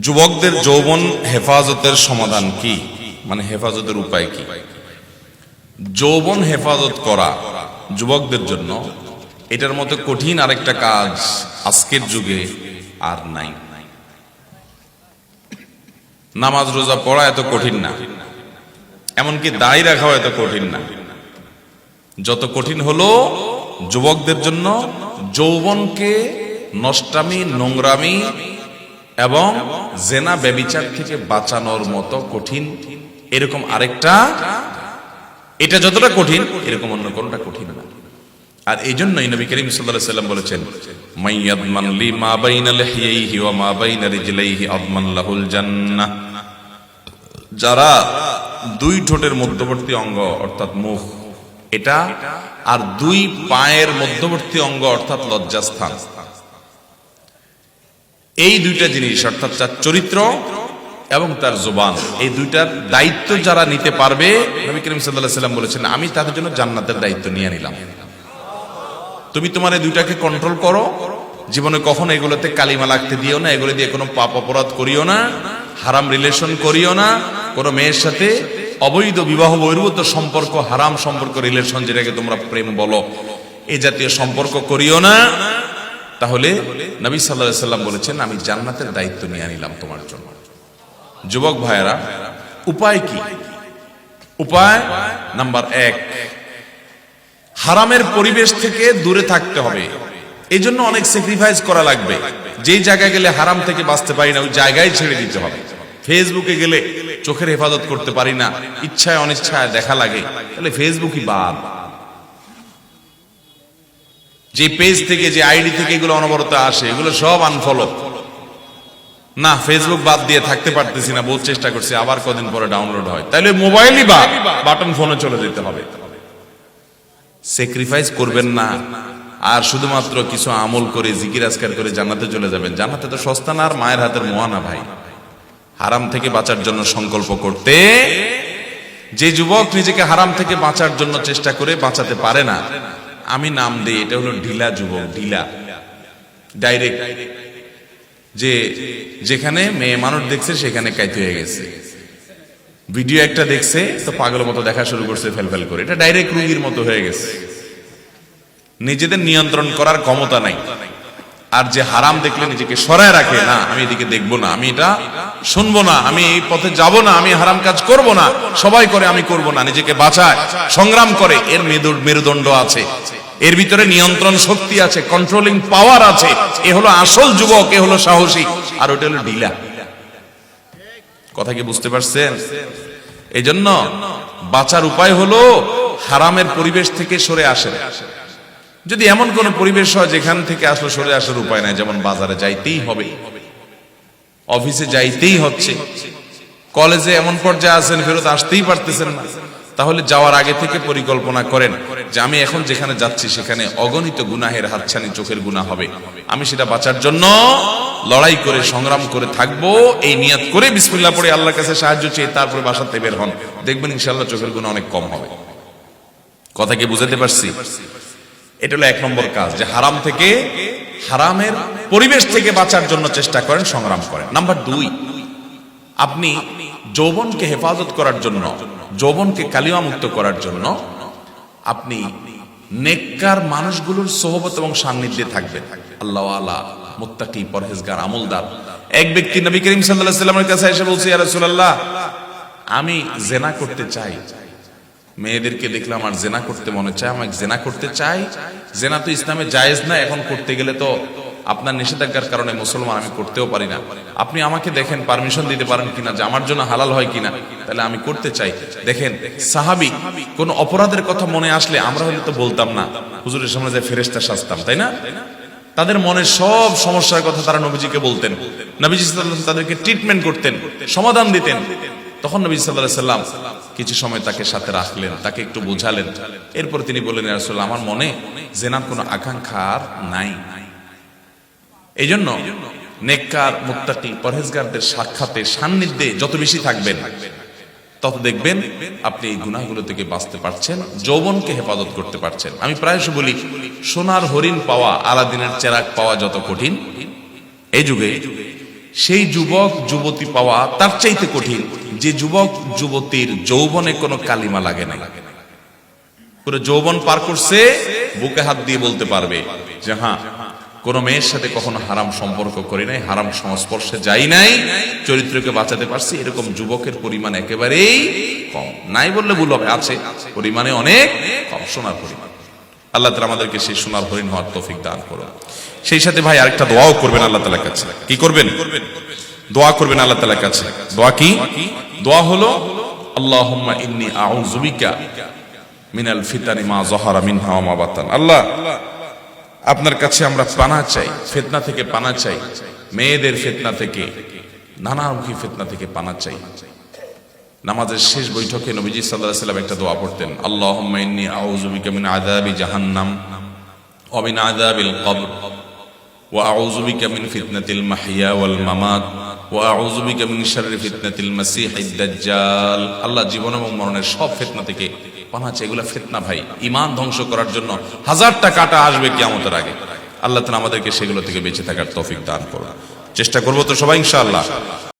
যুবকদের যৌবন হেফাজতের সমাধান কি? মানে হেফাজতের উপায় কি? যৌবন হেফাজত করা যুবকদের জন্য এটার মতো কঠিন আরেকটা কাজ আজকের যুগে আর নাই। নামাজ রোজা পড়া এত কঠিন না। এমনকি দায় রাখাও এত কঠিন না। যত কঠিন হলো যুবকদের জন্য যৌবনকে নষ্টামি, নোংরামি এবং জেনা ব্যবিচার থেকে বাঁচানোর মতো কঠিন এরকম আরেকটা, এটা যতটা কঠিন, এরকম অন্য কোনটা কঠিন না। আর এই জন্যই নবী করিম সাল্লাল্লাহু সাল্লাম বলেছেন মাইয়াদমান লি মা বাইনা লিহিয়াইহি ওয়া মা বাইনা রিজলাইহি আদমান লাহুল জান্নাহ। যারা দুই ঠোঁটের মধ্যবর্তী অঙ্গ, অর্থাৎ মুখ, এটা আর দুই পায়ের মধ্যবর্তী অঙ্গ, অর্থাৎ লজ্জাস্থান। এই দুইটা জিনিস, অর্থাৎ তার চরিত্র এবং তার জোবান, এই দুইটার দায়িত্ব যারা নিতে পারবে, নবী করিম সাল্লাম বলেছেন, আমি তাদের জন্য জান্নাতের দায়িত্ব নিয়ে নিলাম। তুমি তোমার এই দুইটাকে কন্ট্রোল করো। জীবনে কখনো এগুলোতে কালিমা লাগতে দিও না, এগুলো দিয়ে কোনো পাপ অপরাধ করিও না, হারাম রিলেশন করিও না। কোনো মেয়ের সাথে অবৈধ বিবাহ, বহির্ভূত সম্পর্ক, হারাম সম্পর্ক রিলেশন যেটাকে তোমরা প্রেম বলো, এ জাতীয় সম্পর্ক করিও না। তাহলে নবী সাল্লাহ সাল্লাম বলেছেন, আমি জান্নাতের দায়িত্ব নিয়ে নিলাম তোমার জন্য। যুবক ভাইয়েরা, উপায় কি? উপায় নাম্বার এক, হারামের পরিবেশ থেকে দূরে থাকতে হবে। এই জন্য অনেক স্যাক্রিফাইস করা লাগবে। যেই জায়গায় গেলে হারাম থেকে বাঁচতে পারি না, ওই জায়গায় ছেড়ে দিতে হবে। ফেসবুকে গেলে চোখের হেফাজত করতে পারি না, ইচ্ছায় অনিচ্ছায় দেখা লাগে, তাহলে ফেসবুকই বাদ। যে পেজ থেকে, যে আইডি থেকে এগুলো অনবরত আসে, এগুলো সব আনফলো না ফেসবুক বাদ দিয়ে থাকতে পারতেছি না, বহুত চেষ্টা করছি, আবার কদিন পরে ডাউনলোড হয়। তাহলে মোবাইলই বাদ বাটন ফোনে চলে যেতে হবে। স্যাক্রিফাইস করবেন না। আর শুধুমাত্র কিছু আমল করে, জিকির আজকার করে জান্নাতে চলে যাবেন। জান্নাতে তো সস্তা না, আর মায়ের হাতের মোয়ানা ভাই। হারাম থেকে বাঁচার জন্য সংকল্প করতে, যে যুবক নিজেকে হারাম থেকে বাঁচার জন্য চেষ্টা করে বাঁচাতে পারে না আমি নাম দিই, এটা হলো ঢিলা যুবক, ঢিলা। ডাইরেক্ট যে যেখানে মেয়ে মানুষ দেখছে, সেখানে কাইতে হয়ে গেছে। ভিডিও একটা দেখছে, তো পাগল মতো দেখা শুরু করছে, ফেল ফেল করে। এটা ডাইরেক্ট রুগীর মতো হয়ে গেছে। নিজেদের নিয়ন্ত্রণ করার ক্ষমতা নাই। আর যে হারাম দেখলে নিজেকে সরায় রাখে, না, আমি এদিকে দেখব না, আমি এটা শুনব না, আমি এই পথে যাব না, আমি হারাম কাজ করব না, সবাই করে, আমি করব না, নিজেকে বাঁচায়, সংগ্রাম করে, এর মেরু- মেরুদণ্ড আছে, এর ভিতরে নিয়ন্ত্রণ শক্তি আছে কন্ট্রোলিং পাওয়ার আছে, এ হলো আসল যুবক, এ হলো সাহসী, আর ওটা হলো ঢিলা। কথা কি বুঝতে পারছেন? এই জন্য বাঁচার উপায় হলো হারামের পরিবেশ থেকে সরে আসেন যদি এমন কোন পরিবেশ হয় যেখান থেকে আসলে সরে আসার উপায় নাই, যেমন বাজারে যাইতেই হবে, অফিসে যাইতেই হচ্ছে, কলেজে এমন পর্যায়ে আছেন, ফেরত আসতেই পারতেছেন না, তাহলে যাওয়ার আগে থেকে পরিকল্পনা করেন যে আমি এখন যেখানে যাচ্ছি সেখানে অগণিত গুনাহের হাতছানি চোখের গুনাহ হবে। আমি সেটা বাঁচার জন্য লড়াই করে, সংগ্রাম করে থাকব, এই নিয়াত করে বিসমিল্লাহ পড়ে আল্লাহর কাছে সাহায্য চেয়ে তারপরে বাসাতে বের হন। দেখবেন ইনশাল্লাহ চোখের গুণা অনেক কম হবে। কথা কি বুঝাতে পারছি? এটা হলো এক নম্বর কাজ, যে হারাম থেকে হারামের পরিবেশ থেকে বাঁচার জন্য চেষ্টা করেন, সংগ্রাম করেন। নাম্বার দুই, আপনি যৌবনকে হেফাজত করার জন্য, যৌবনকে কালিমা মুক্ত করার জন্য আপনি নেককার মানুষগুলোর সোহবত এবং সান্নিধ্যে থাকবেন। আল্লাহ আলা মুত্তাকি পরহেজগার, আমলদার। এক ব্যক্তি নবী করিম সাল্লাল্লাহু আলাইহি সাল্লামের কাছে এসে বলছে, ইয়া রাসূলুল্লাহ, আমি জেনা করতে চাই মেয়েদেরকে দেখলাম আমার জেনা করতে মনে চায়, আমাকে জেনা করতে চাই জেনা তো ইসলামে জায়েজ না, এখন করতে গেলে তো আপনার নিষেধাজ্ঞার কারণে মুসলমান, আমি করতেও পারি না। আপনি আমাকে দেখেন পারমিশন দিতে পারেন কিনা, যে আমার জন্য হালাল হয় কিনা, তাহলে আমি করতে চাই। দেখেন, সাহাবি, কোন অপরাধের কথা মনে আসলে আমরা হয়তো তো বলতাম না। হুজুরের সামনে যে ফেরেস্তা সাজতাম, তাই না? তাদের মনের সব সমস্যার কথা তারা নবীজিকে বলতেন। নবীজি তাদেরকে ট্রিটমেন্ট করতেন, সমাধান দিতেন। তখন নবী সাল্লাহ সাল্লাম কিছু সময় তাকে সাথে রাখলেন, তাকে একটু বোঝালেন। এরপর তিনি বললেন, "ইয়া আমার মনে জেনার কোনো আকাঙ্ক্ষা আর নাই। এই জন্য নেককার মুত্তাকি পরহেজগারদের সাক্ষাতে সান্নিধ্যে যত বেশি থাকবেন, তত দেখবেন আপনি এই গুনাহগুলো থেকে বাঁচতে পারছেন, যৌবনকে হেফাজত করতে পারছেন। আমি প্রায়শ বলি, সোনার হরিণ পাওয়া, আলাদিনের চেরাক পাওয়া যত কঠিন, এই যুগে সেই যুবক, যুবতী পাওয়া তার চাইতে কঠিন। যে যুবক, যুবতীর যৌবনে কোনো কালিমা লাগে না। পুরো যৌবন পার করছে, বুকে হাত দিয়ে বলতে পারবে যে হ্যাঁ কোন মেয়ের সাথে কখনো হারাম সম্পর্ক করি নাই, হারাম সংস্পর্শে যাই নাই, চরিত্রকে বাঁচাতে পারছি, এরকম যুবকের পরিমাণ একেবারেই কম। নাই বললে ভুল হবে, আছে, পরিমাণে অনেক কম, সোনার পরিমাণ। আল্লাহ তালা আমাদেরকে সেই সোনার হরিণ হওয়ার তৌফিক দান করুন। সেই সাথে ভাই আরেকটা দোয়াও করবেন আল্লাহ তালার কাছে। কি করবেন? দোয়া করবেন আল্লাহ তালার কাছে। দোয়া কি? দোয়া হলো, আল্লাহুম্মা ইন্নি আউযু বিকা মিনাল ফিতানি মা জহারা মিনহা ওয়া মা বাতান। আল্লাহ, আপনার কাছে আমরা পানা চাই, ফিতনা থেকে পানা চাই, মেয়েদের ফিতনা থেকে নানামুখী ফিতনা থেকে পানা চাই। নামাজের শেষ বৈঠকে নবীজি আলাইহি সাল্লাম একটা দোয়া পড়তেন, আল্লাহুম্মা ইন্নী আউযু বিকা মিন আযাবি জাহান্নাম ওয়া মিন আযাবিল কবর ওয়া আউযু বিকা মিন ফিতনাতিল মাহইয়া ওয়াল মামাত ওয়া আউযু বিকা মিন শাররি ফিতনাতিল মাসীহিদ দাজ্জাল। আল্লাহ জীবন এবং মরণের সব ফিতনা থেকে পানা চাই এগুলা ফিতনা ভাই, ঈমান ধ্বংস করার জন্য হাজারটা কাটা আসবে কিয়ামতের আগে। আল্লাহ তাআলা আমাদেরকে সেগুলো থেকে বেঁচে থাকার তৌফিক দান করুন। চেষ্টা করব তো সবাই, ইনশাআল্লাহ।